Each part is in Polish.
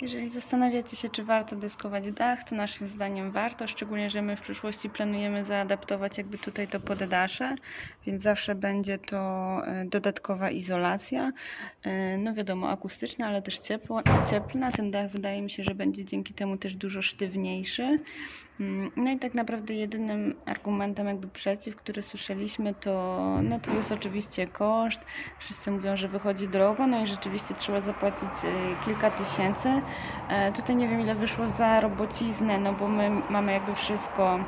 Jeżeli zastanawiacie się, czy warto deskować dach, to naszym zdaniem warto, szczególnie, że my w przyszłości planujemy zaadaptować jakby tutaj to poddasze, więc zawsze będzie to e, dodatkowa izolacja. E, No wiadomo, akustyczna, ale też ciepło, cieplna. Ten dach wydaje mi się, że będzie dzięki temu też dużo sztywniejszy. Mm, No i tak naprawdę jedynym argumentem jakby przeciw, który słyszeliśmy, to, no to jest oczywiście koszt. Wszyscy mówią, że wychodzi drogo, no i rzeczywiście trzeba zapłacić e, kilka tysięcy. E, Tutaj nie wiem ile wyszło za robociznę, no bo my mamy jakby wszystko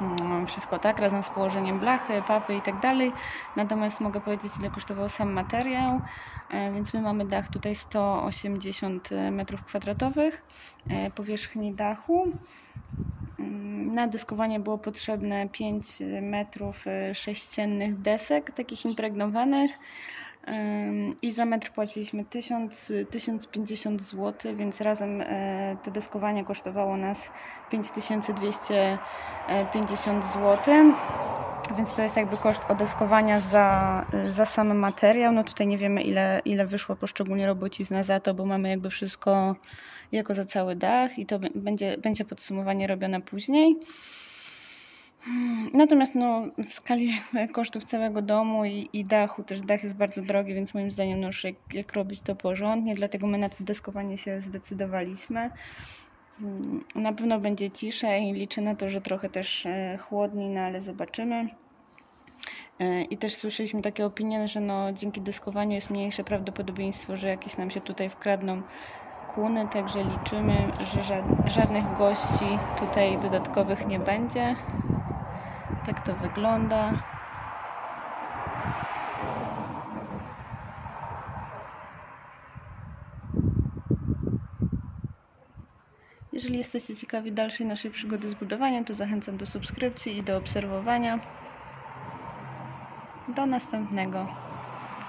mm, wszystko tak, razem z położeniem blachy, papy i tak dalej. Natomiast mogę powiedzieć, ile kosztował sam materiał. E, Więc my mamy dach tutaj 180 metrów kwadratowych e, powierzchni dachu. Na dyskowanie było potrzebne 5 metrów e, sześciennych desek, takich impregnowanych. I za metr płaciliśmy 1000, 1050 zł, więc razem e, to deskowanie kosztowało nas 5250 zł. Więc to jest jakby koszt odeskowania za, za sam materiał. No tutaj nie wiemy ile, ile wyszło poszczególnie robocizna za to, bo mamy jakby wszystko jako za cały dach i to będzie, będzie podsumowanie robione później. Hmm, Natomiast no, w skali kosztów całego domu i, i dachu, też dach jest bardzo drogi, więc moim zdaniem no już jak, jak robić to porządnie, dlatego my na to deskowanie się zdecydowaliśmy. Mm, Na pewno będzie ciszej, liczę na to, że trochę też e, chłodniej, no ale zobaczymy. E, I też słyszeliśmy takie opinie, że no, dzięki deskowaniu jest mniejsze prawdopodobieństwo, że jakieś nam się tutaj wkradną kłuny, także liczymy, że ża- żadnych gości tutaj dodatkowych nie będzie. Tak to wygląda. Jeżeli jesteście ciekawi dalszej naszej przygody z budowaniem, to zachęcam do subskrypcji i do obserwowania. Do następnego.